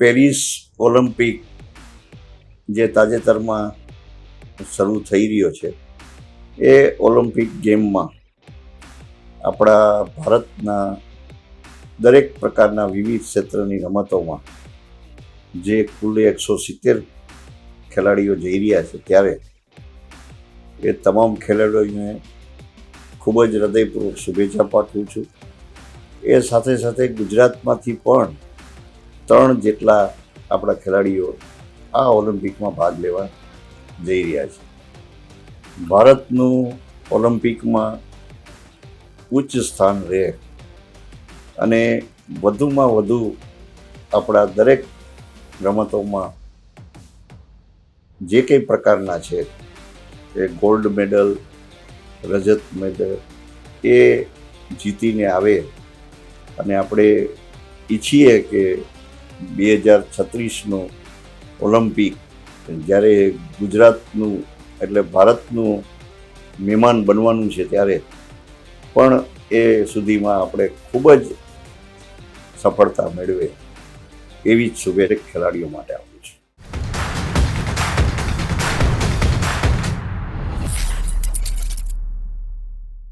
Paris Olympic જે તાજેતરમાં શરૂ થઈ રહ્યો છે, એ ઓલિમ્પિક ગેમમાં આપણા ભારતના દરેક પ્રકારના વિવિધ ક્ષેત્રની રમતોમાં જે કુલ એકસો સિત્તેર ખેલાડીઓ જઈ રહ્યા છે ત્યારે એ તમામ ખેલાડીઓને ખૂબ જ હૃદયપૂર્વક શુભેચ્છા પાઠવું છું. એ સાથે સાથે ગુજરાતમાંથી પણ ત્રણ જેટલા આપણા ખેલાડીઓ આ ઓલિમ્પિકમાં ભાગ લેવા જઈ રહ્યા છે. ભારતનું ઓલિમ્પિકમાં ઉચ્ચ સ્થાન રહે અને વધુમાં વધુ આપણા દરેક રમતોમાં જે કંઈ પ્રકારના છે, એ ગોલ્ડ મેડલ રજત મેડલ એ જીતીને આવે અને આપણે ઈચ્છીએ કે બે હજાર છત્રીસનું ઓલિમ્પિક, જ્યારે ગુજરાતનું એટલે ભારતનું મહેમાન બનવાનું છે ત્યારે પણ એ સુધીમાં આપણે ખૂબ જ સફળતા મેળવે એવી જ શુભેચ્છા ખેલાડીઓ માટે આપું છું.